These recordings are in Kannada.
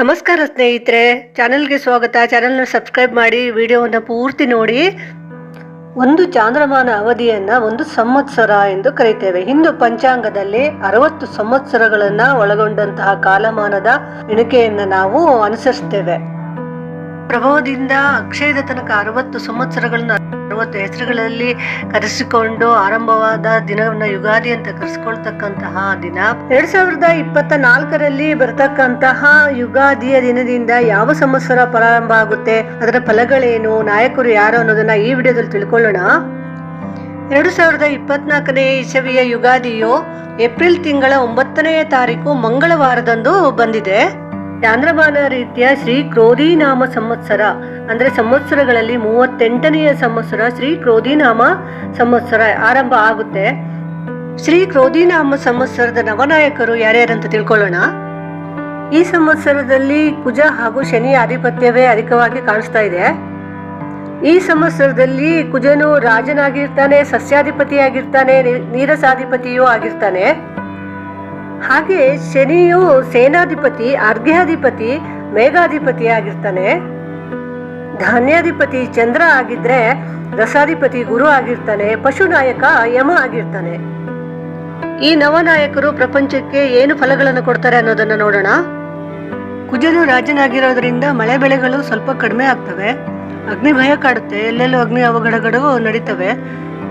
ನಮಸ್ಕಾರ ಸ್ನೇಹಿತರೆ, ಚಾನೆಲ್ಗೆ ಸ್ವಾಗತ. ಚಾನೆಲ್ನ ಸಬ್ಸ್ಕ್ರೈಬ್ ಮಾಡಿ, ವಿಡಿಯೋವನ್ನು ಪೂರ್ತಿ ನೋಡಿ. ಒಂದು ಚಾಂದ್ರಮಾನ ಅವಧಿಯನ್ನು ಒಂದು ಸಂವತ್ಸರ ಎಂದು ಕರೀತೇವೆ. ಹಿಂದೂ ಪಂಚಾಂಗದಲ್ಲಿ ಅರವತ್ತು ಸಂವತ್ಸರಗಳನ್ನು ಒಳಗೊಂಡಂತಹ ಕಾಲಮಾನದ ಎಣಿಕೆಯನ್ನು ನಾವು ಅನುಸರಿಸ್ತೇವೆ. ಪ್ರಭವದಿಂದ ಅಕ್ಷಯದ ತನಕ ಅರವತ್ತು ಸಂವತ್ಸರಗಳನ್ನ ಅರವತ್ತು ಹೆಸರುಗಳಲ್ಲಿ ಕರೆಸಿಕೊಂಡು ಆರಂಭವಾದ ದಿನವನ್ನ ಯುಗಾದಿ ಅಂತ ಕರೆಸಿಕೊಳ್ತಕ್ಕಂತಹ ದಿನ. ಎರಡ್ ಸಾವಿರದ ಇಪ್ಪತ್ತ ನಾಲ್ಕರಲ್ಲಿ ಬರತಕ್ಕಂತಹ ಯುಗಾದಿಯ ದಿನದಿಂದ ಯಾವ ಸಂವತ್ಸರ ಪ್ರಾರಂಭ ಆಗುತ್ತೆ? ಅದರ ಫಲಗಳೇನು? ನಾಯಕರು ಯಾರು ಅನ್ನೋದನ್ನ ಈ ವಿಡಿಯೋದಲ್ಲಿ ತಿಳ್ಕೊಳ್ಳೋಣ. ಎರಡು ಸಾವಿರದ ಇಪ್ಪತ್ನಾಲ್ಕನೇ ಇಸವಿಯ ಯುಗಾದಿಯು ಏಪ್ರಿಲ್ ತಿಂಗಳ ಒಂಬತ್ತನೆಯ ತಾರೀಕು ಮಂಗಳವಾರದಂದು ಬಂದಿದೆ. ಚಾಂದ್ರಮಾನ ರೀತಿಯ ಶ್ರೀ ಕ್ರೋಧಿನಾಮ ಸಂವತ್ಸರ, ಅಂದ್ರೆ ಸಂವತ್ಸರಗಳಲ್ಲಿ ಮೂವತ್ತೆಂಟನೆಯ ಸಂವತ್ಸರ ಶ್ರೀ ಕ್ರೋಧಿನಾಮ ಸಂವತ್ಸರ ಆರಂಭ ಆಗುತ್ತೆ. ಶ್ರೀ ಕ್ರೋಧಿನಾಮ ಸಂವತ್ಸರದ ನವನಾಯಕರು ಯಾರ್ಯಾರಂತ ತಿಳ್ಕೊಳ್ಳೋಣ? ಈ ಸಂವತ್ಸರದಲ್ಲಿ ಕುಜ ಹಾಗೂ ಶನಿ ಆಧಿಪತ್ಯವೇ ಅಧಿಕವಾಗಿ ಕಾಣಿಸ್ತಾ ಇದೆ. ಈ ಸಂವತ್ಸರದಲ್ಲಿ ಕುಜನು ರಾಜನಾಗಿರ್ತಾನೆ, ಸಸ್ಯಾಧಿಪತಿಯಾಗಿರ್ತಾನೆ ನೀರಸಾಧಿಪತಿಯೂ ಆಗಿರ್ತಾನೆ. ಹಾಗೆ ಶನಿಯು ಸೇನಾಧಿಪತಿ, ಅರ್ಘ್ಯಾಧಿಪತಿ ಮೇಘಾಧಿಪತಿ ಆಗಿರ್ತಾನೆ ಧಾನ್ಯಾಧಿಪತಿ ಚಂದ್ರ ಆಗಿದ್ರೆ ರಸಾಧಿಪತಿ ಗುರು ಆಗಿರ್ತಾನೆ, ಪಶುನಾಯಕ ಯಮ ಆಗಿರ್ತಾನೆ. ಈ ನವನಾಯಕರು ಪ್ರಪಂಚಕ್ಕೆ ಏನು ಫಲಗಳನ್ನು ಕೊಡ್ತಾರೆ ಅನ್ನೋದನ್ನ ನೋಡೋಣ. ಕುಜನು ರಾಜನಾಗಿರೋದ್ರಿಂದ ಮಳೆ ಬೆಳೆಗಳು ಸ್ವಲ್ಪ ಕಡಿಮೆ ಆಗ್ತವೆ. ಅಗ್ನಿ ಭಯ ಕಾಡುತ್ತೆ, ಎಲ್ಲೆಲ್ಲೂ ಅಗ್ನಿ ಅವಘಡಗಳು ನಡೀತವೆ.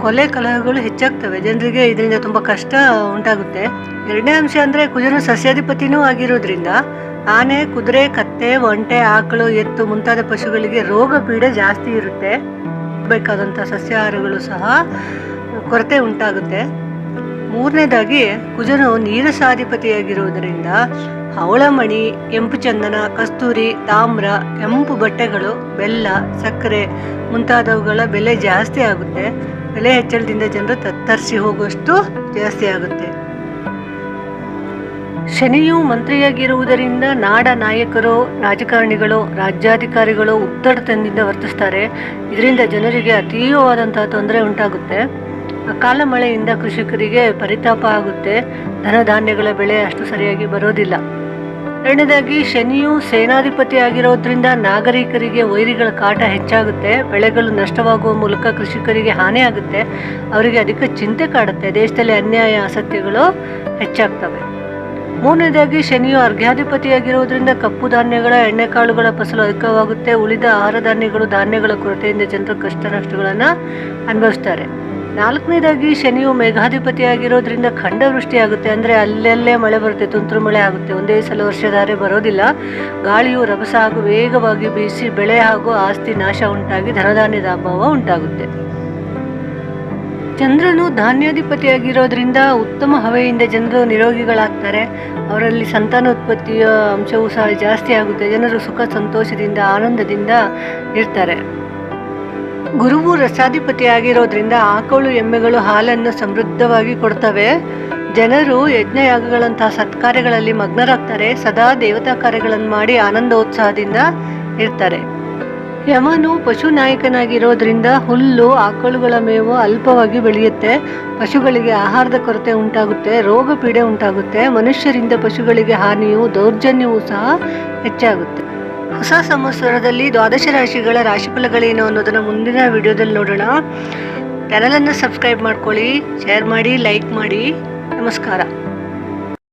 ಕೊಲೆ ಕಲಹಗಳು ಹೆಚ್ಚಾಗ್ತವೆ. ಜನರಿಗೆ ಇದರಿಂದ ತುಂಬಾ ಕಷ್ಟ ಉಂಟಾಗುತ್ತೆ. ಎರಡನೇ ಅಂಶ ಅಂದ್ರೆ ಕುಜನು ಸಸ್ಯಾಧಿಪತಿನೂ ಆಗಿರೋದ್ರಿಂದ ಆನೆ, ಕುದುರೆ, ಕತ್ತೆ, ಒಂಟೆ, ಆಕಳು, ಎತ್ತು ಮುಂತಾದ ಪಶುಗಳಿಗೆ ರೋಗ ಪೀಡೆ ಜಾಸ್ತಿ ಇರುತ್ತೆ. ಬೇಕಾದಂಥ ಸಸ್ಯಾಹಾರಗಳು ಸಹ ಕೊರತೆ ಉಂಟಾಗುತ್ತೆ. ಮೂರನೇದಾಗಿ ಕುಜನು ನೀರಸಾಧಿಪತಿಯಾಗಿರುವುದರಿಂದ ಹವಳಮಣಿ, ಕೆಂಪು ಚಂದನ, ಕಸ್ತೂರಿ, ತಾಮ್ರ, ಕೆಂಪು ಬಟ್ಟೆಗಳು, ಬೆಲ್ಲ, ಸಕ್ಕರೆ ಮುಂತಾದವುಗಳ ಬೆಲೆ ಜಾಸ್ತಿ ಆಗುತ್ತೆ. ಬೆಲೆ ಹೆಚ್ಚಳದಿಂದ ಜನರು ತತ್ತರಿಸಿ ಹೋಗುವಷ್ಟು ಜಾಸ್ತಿ ಆಗುತ್ತೆ. ಶನಿಯು ಮಂತ್ರಿಯಾಗಿರುವುದರಿಂದ ನಾಡ ನಾಯಕರು, ರಾಜಕಾರಣಿಗಳು, ರಾಜ್ಯಾಧಿಕಾರಿಗಳು ಉತ್ತಡತನದಿಂದ ವರ್ತಿಸ್ತಾರೆ. ಇದರಿಂದ ಜನರಿಗೆ ಅತೀವವಾದಂತಹ ತೊಂದರೆ ಉಂಟಾಗುತ್ತೆ. ಅಕಾಲ ಮಳೆಯಿಂದ ಕೃಷಿಕರಿಗೆ ಪರಿತಾಪ ಆಗುತ್ತೆ. ಧನಧಾನ್ಯಗಳ ಬೆಳೆ ಅಷ್ಟು ಸರಿಯಾಗಿ ಬರೋದಿಲ್ಲ. ಎರಡನೇದಾಗಿ ಶನಿಯು ಸೇನಾಧಿಪತಿ ಆಗಿರೋದ್ರಿಂದ ನಾಗರಿಕರಿಗೆ ವೈರಿಗಳ ಕಾಟ ಹೆಚ್ಚಾಗುತ್ತೆ, ಬೆಳೆಗಳು ನಷ್ಟವಾಗುವ ಮೂಲಕ ಕೃಷಿಕರಿಗೆ ಹಾನಿಯಾಗುತ್ತೆ ಅವರಿಗೆ ಅಧಿಕ ಚಿಂತೆ ಕಾಡುತ್ತೆ, ದೇಶದಲ್ಲಿ ಅನ್ಯಾಯ ಆಸಕ್ತಿಗಳು ಹೆಚ್ಚಾಗ್ತವೆ. ಮೂರನೇದಾಗಿ, ಶನಿಯು ಅರ್ಘ್ಯಾಧಿಪತಿಯಾಗಿರುವುದರಿಂದ ಕಪ್ಪು ಧಾನ್ಯಗಳ ಎಣ್ಣೆಕಾಳುಗಳ ಫಸಲು ಅಧಿಕವಾಗುತ್ತೆ, ಉಳಿದ ಆಹಾರ ಧಾನ್ಯಗಳು ಧಾನ್ಯಗಳ ಕೊರತೆಯಿಂದ ಜನರು ಕಷ್ಟ ನಷ್ಟಗಳನ್ನು ಅನುಭವಿಸ್ತಾರೆ. ನಾಲ್ಕನೇದಾಗಿ ಶನಿಯು ಮೇಘಾಧಿಪತಿಯಾಗಿರೋದ್ರಿಂದ ಖಂಡವೃಷ್ಟಿ ಆಗುತ್ತೆ ಅಂದರೆ ಅಲ್ಲಲ್ಲೇ ಮಳೆ ಬರುತ್ತೆ, ತುಂತುರು ಮಳೆ ಆಗುತ್ತೆ. ಒಂದೇ ಸಲ ವರ್ಷಧಾರೆ ಬರೋದಿಲ್ಲ. ಗಾಳಿಯು ರಭಸ ಹಾಗೂ ವೇಗವಾಗಿ ಬೀಸಿ ಬೆಳೆ ಹಾಗೂ ಆಸ್ತಿ ನಾಶ ಉಂಟಾಗಿ ಧನಧಾನ್ಯದ ಅಭಾವ ಉಂಟಾಗುತ್ತೆ. ಚಂದ್ರನು ಧಾನ್ಯಾಧಿಪತಿಯಾಗಿರೋದ್ರಿಂದ ಉತ್ತಮ ಹವೆಯಿಂದ ಜನರು ನಿರೋಗಿಗಳಾಗ್ತಾರೆ. ಅವರಲ್ಲಿ ಸಂತಾನೋತ್ಪತ್ತಿಯ ಅಂಶವೂ ಸಹ ಜಾಸ್ತಿ ಆಗುತ್ತೆ. ಜನರು ಸುಖ, ಸಂತೋಷದಿಂದ, ಆನಂದದಿಂದ ಇರ್ತಾರೆ. ಗುರುವು ರಸಾಧಿಪತಿ ಆಗಿರೋದ್ರಿಂದ ಆಕಳು ಎಮ್ಮೆಗಳು ಹಾಲನ್ನು ಸಮೃದ್ಧವಾಗಿ ಕೊಡ್ತವೆ. ಜನರು ಯಜ್ಞಯಾಗಗಳಂತಹ ಸತ್ಕಾರ್ಯಗಳಲ್ಲಿ ಮಗ್ನರಾಗ್ತಾರೆ. ಸದಾ ದೇವತಾ ಕಾರ್ಯಗಳನ್ನು ಮಾಡಿ ಆನಂದೋತ್ಸಾಹದಿಂದ ಇರ್ತಾರೆ. ಯಮನು ಪಶು ನಾಯಕನಾಗಿರೋದ್ರಿಂದ ಹುಲ್ಲು, ಆಕಳುಗಳ ಮೇವು ಅಲ್ಪವಾಗಿ ಬೆಳೆಯುತ್ತೆ. ಪಶುಗಳಿಗೆ ಆಹಾರದ ಕೊರತೆ ಉಂಟಾಗುತ್ತೆ, ರೋಗ ಪೀಡೆ ಉಂಟಾಗುತ್ತೆ. ಮನುಷ್ಯರಿಂದ ಪಶುಗಳಿಗೆ ಹಾನಿಯು ದೌರ್ಜನ್ಯವೂ ಸಹ ಹೆಚ್ಚಾಗುತ್ತೆ. ಹೊಸ ಸಂವತ್ಸರದಲ್ಲಿ ದ್ವಾದಶ ರಾಶಿಗಳ ರಾಶಿಫಲಗಳೇನು ಅನ್ನೋದನ್ನು ಮುಂದಿನ ವಿಡಿಯೋದಲ್ಲಿ ನೋಡೋಣ. ಚಾನಲನ್ನು ಸಬ್ಸ್ಕ್ರೈಬ್ ಮಾಡ್ಕೊಳ್ಳಿ ಶೇರ್ ಮಾಡಿ ಲೈಕ್ ಮಾಡಿ. ನಮಸ್ಕಾರ.